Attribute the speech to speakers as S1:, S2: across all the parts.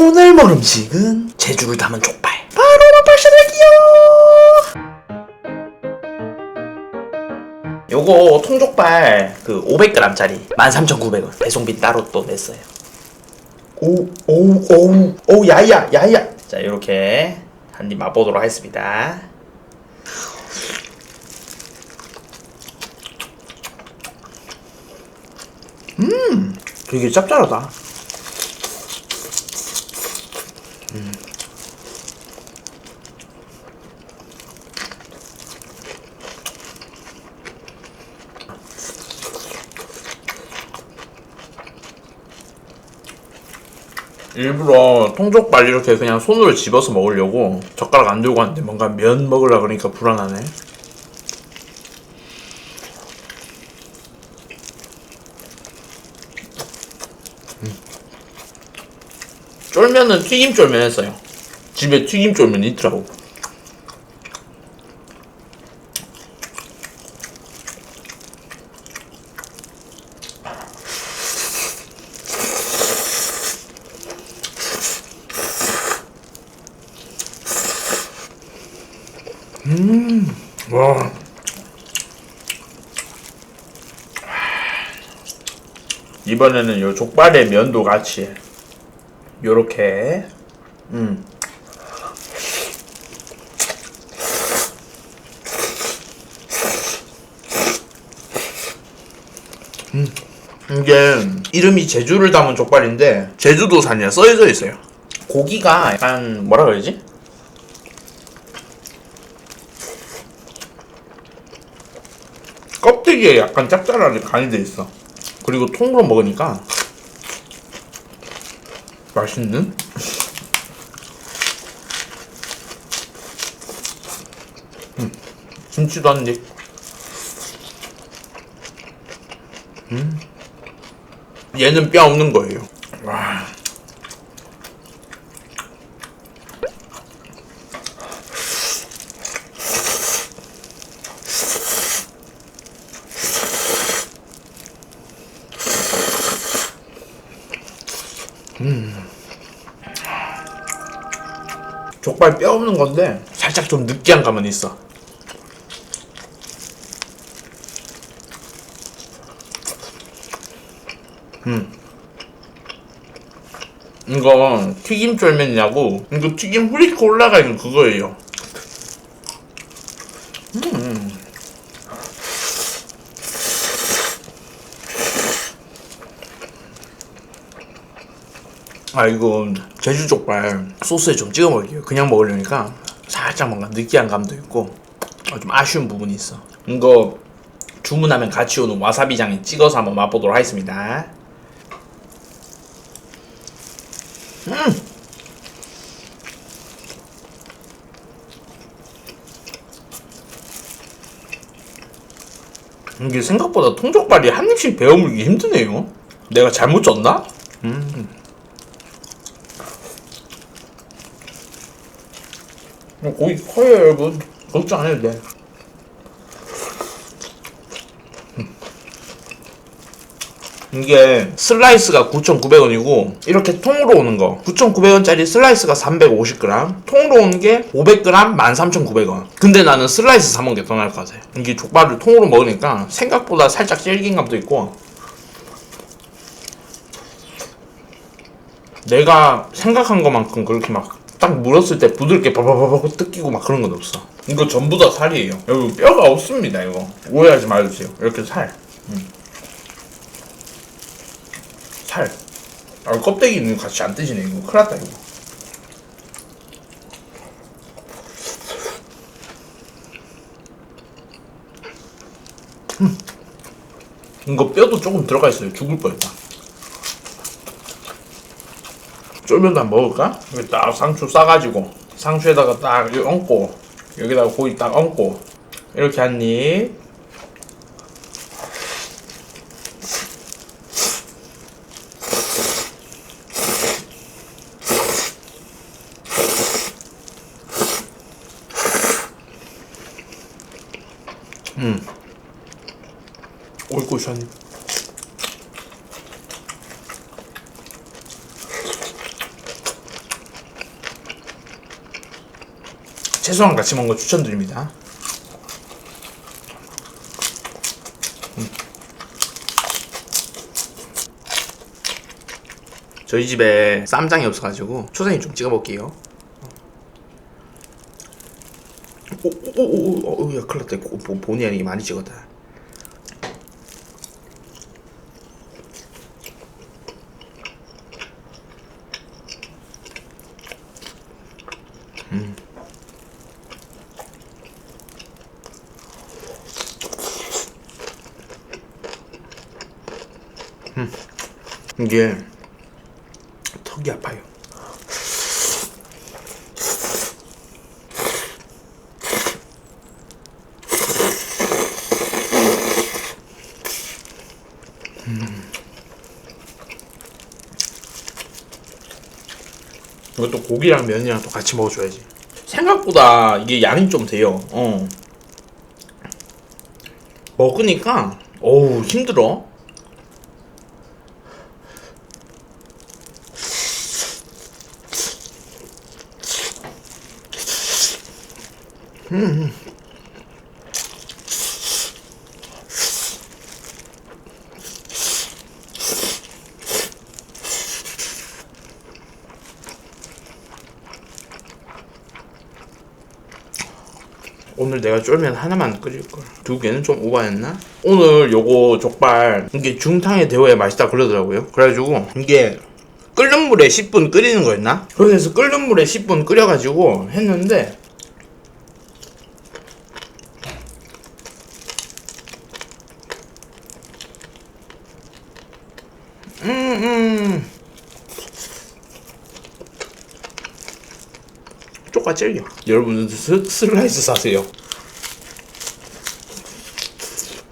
S1: 오늘 먹을 음식은 제주를 담은 족발. 바로 맛발시할게요. 요거 통족발 그 500g짜리 13,900원 배송비 따로 또 냈어요. 오, 오, 오, 오, 야야, 야야. 자, 이렇게 한 입 맛보도록 하겠습니다. 음, 되게 짭짤하다. 일부러 통족발 이렇게 그냥 손으로 집어서 먹으려고 젓가락 안 들고 왔는데 뭔가 면 먹으려 그러니까 불안하네. 음. 쫄면은 튀김 쫄면 했어요. 집에 튀김 쫄면 있더라고. 와. 이번에는 요 족발의 면도 같이 요렇게 음. 음. 이게 이름이 제주를 담은 족발인데 제주도산이라 써져 있어요. 고기가 약간 뭐라 그러지? 껍데기에 약간 짭짤하게 간이 돼 있어. 그리고 통으로 먹으니까 맛있는? 음, 김치도 한 입. 음. 얘는 뼈 없는 거예요. 와. 족발 뼈 없는 건데 살짝 좀 느끼한 감은 있어. 음. 이거 튀김 쫄면이냐고 이거 튀김 후리코 올라가 있는 그거예요. 아 이거 제주 족발 소스에 좀 찍어 먹을게요. 그냥 먹으려니까 살짝 뭔가 느끼한 감도 있고 어, 좀 아쉬운 부분이 있어. 이거 주문하면 같이 오는 와사비장에 찍어서 한번 맛보도록 하겠습니다. 음. 이게 생각보다 통족발이 한 입씩 베어 물기 힘드네요. 내가 잘못 줬나? 음. 고기 커요 여러분. 걱정 안 해도 돼. 음. 이게 슬라이스가 9,900원이고 이렇게 통으로 오는 거. 9,900원짜리 슬라이스가 350g 통으로 오는 게 500g 13,900원. 근데 나는 슬라이스 사 먹는 게 더 나을 것 같아. 이게 족발을 통으로 먹으니까 생각보다 살짝 질긴 감도 있고. 내가 생각한 것만큼 그렇게 막 딱 물었을 때 부드럽게 바바바바 뜯기고 막 그런 건 없어. 이거 전부 다 살이에요. 여기 뼈가 없습니다. 이거 오해하지 말아주세요. 이렇게 살. 음. 살. 아 껍데기는 같이 안 뜯이네 이거. 큰일 났다 이거. 음. 이거 뼈도 조금 들어가 있어요. 죽을 뻔했다. 쫄면도 한번 먹을까? 여기 딱 상추 싸가지고 상추에다가 딱 여기 얹고 여기다가 고기 딱 얹고 이렇게 한 입. 음. 어이구, 션. 채소랑 같이 먹는 거 추천드립니다. 음. 저희 집에 쌈장이 없어가지고 초장이 좀 찍어볼게요. 오오오오 야 큰일 났다. 이거 본- 본의 아니게 많이 찍었다. 이게 턱이 아파요. 음. 이것도 고기랑 면이랑 또 같이 먹어줘야지. 생각보다 이게 양이 좀 돼요. 어. 먹으니까 어우 힘들어. 오늘 내가 쫄면 하나만 끓일 걸. 두 개는 좀 오바였나? 오늘 요거 족발 이게 중탕에 데워야 맛있다 그러더라고요. 그래가지고 이게 끓는 물에 10분 끓이는 거였나? 그래서 끓는 물에 10분 끓여가지고 했는데 음, 음. 쪽가 찔겨. 여러분들 스, 슬라이스 사세요.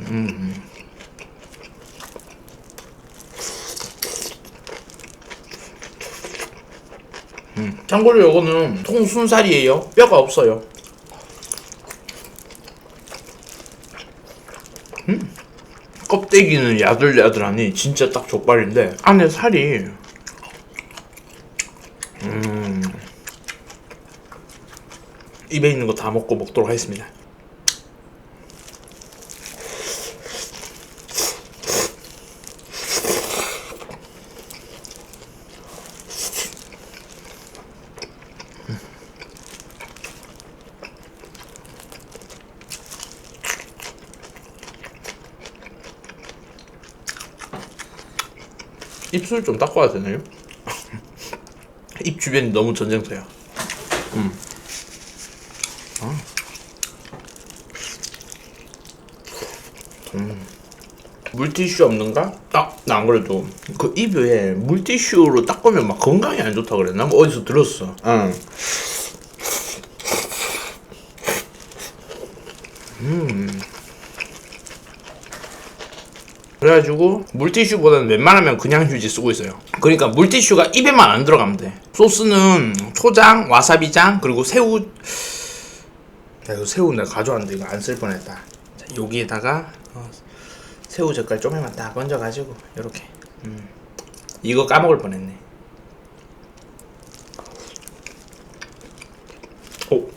S1: 음. 참고로 요거는 통순살이에요. 뼈가 없어요. 음. 껍데기는 야들야들하니 진짜 딱 족발인데 안에 살이 음. 입에 있는 거 다 먹고 먹도록 하겠습니다. 입술 좀 닦아야 되나요? 입 주변이 너무 전쟁터야. 음. 물티슈 없는가? 아, 나안 그래도 그 입에 물티슈로 닦으면 막 건강에 안 좋다 그랬나? 뭐 어디서 들었어. 응. 그래가지고 물티슈보다는 웬만하면 그냥 휴지 쓰고 있어요. 그러니까 물티슈가 입에만 안 들어가면 돼. 소스는 초장, 와사비장, 그리고 새우. 야, 이거 새우 내가 가져왔는데 이거 안 쓸 뻔했다. 자, 여기에다가 어, 새우 젓갈 좀만 딱 얹어가지고 이렇게. 음. 이거 까먹을 뻔했네. 오.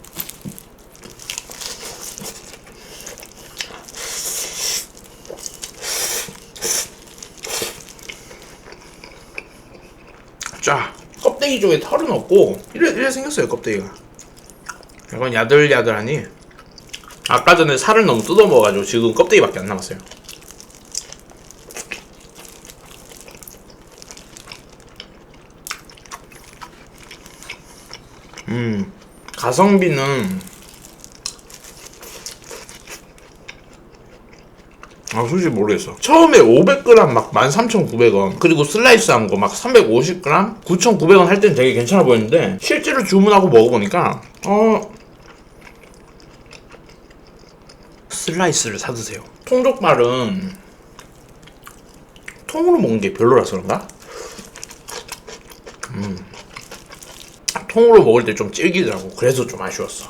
S1: 자, 껍데기 쪽에 털은 없고 이래, 이래 생겼어요 껍데기가. 약간 야들야들하니 아까 전에 살을 너무 뜯어 먹어가지고 지금 껍데기밖에 안 남았어요. 가성비는 아 솔직히 모르겠어. 처음에 500g 막 13,900원 그리고 슬라이스 한 거 막 350g 9,900원 할 때는 되게 괜찮아 보였는데 실제로 주문하고 먹어보니까 어 슬라이스를 사드세요. 통족발은 통으로 먹는 게 별로라서 그런가? 음 통으로 먹을 때 좀 질기더라고 그래서 좀 아쉬웠어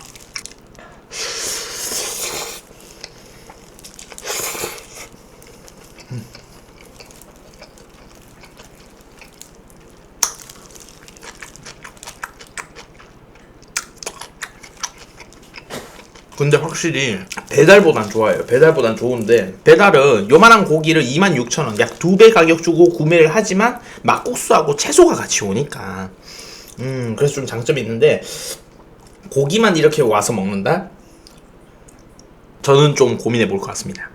S1: 근데 확실히 배달보단 좋아요. 배달보단 좋은데 배달은 요만한 고기를 26,000원 약 두 배 가격 주고 구매를 하지만 막국수하고 채소가 같이 오니까 음 그래서 좀 장점이 있는데 고기만 이렇게 와서 먹는다? 저는 좀 고민해 볼 것 같습니다.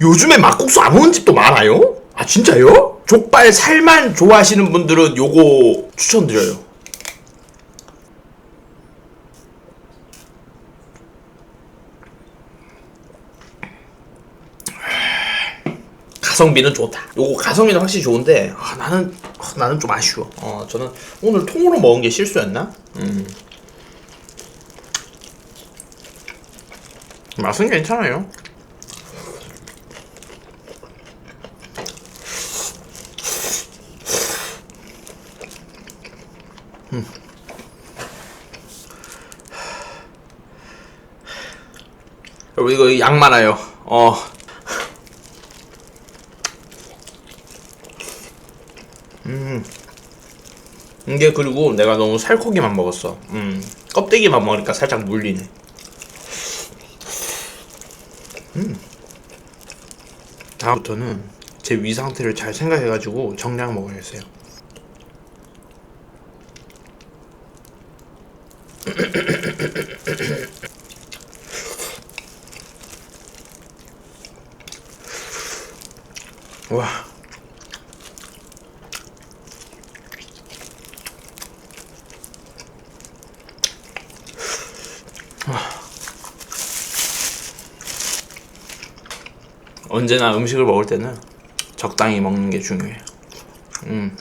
S1: 요즘에 막국수 안 오는 집도 많아요? 아 진짜요? 족발 살만 좋아하시는 분들은 요거 추천드려요. 가성비는 좋다. 요거 가성비는 확실히 좋은데 아, 나는 아, 나는 좀 아쉬워. 어 저는 오늘 통으로 먹은 게 실수였나? 음. 맛은 괜찮아요. 여러분 이거 양 많아요. 어. 이게 그리고 내가 너무 살코기만 먹었어. 음. 껍데기만 먹으니까 살짝 물리네. 음. 다음부터는 제 위 상태를 잘 생각해가지고 정량 먹어야겠어요. 와. 언제나 음식을 먹을 때는 적당히 먹는 게 중요해요. 음.